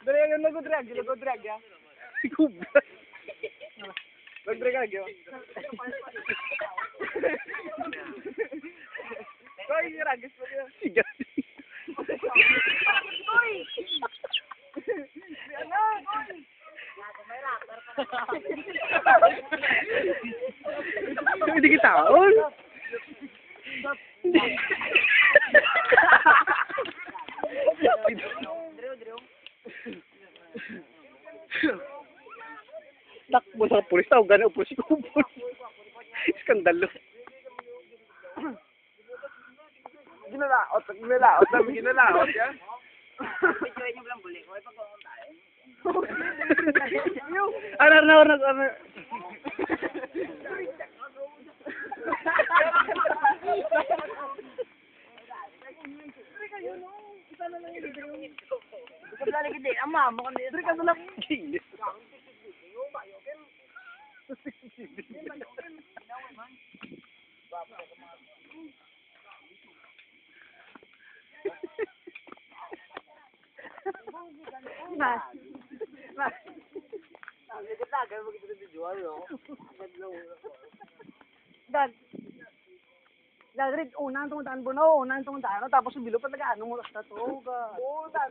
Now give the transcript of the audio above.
Dali yung nag-drag, yung nag-drag ya. Kubra. Nag-drag ka yo. Koy, ragis mo yun. Sigat. Hindi kita on. Takbo sa pulis. Tawag gano'n pulis. Kupon. Skandalo. Ginalaot, ginalaot, sabi ginalaot ya. Ano, ano, ano, ano. Dali ka na lang. Ginis. Mas. Mas. Dad. Dad, rin, unang tungtaan po na, unang tungtaan na, tapos bilo pa taga, oras na to? Oo, dad.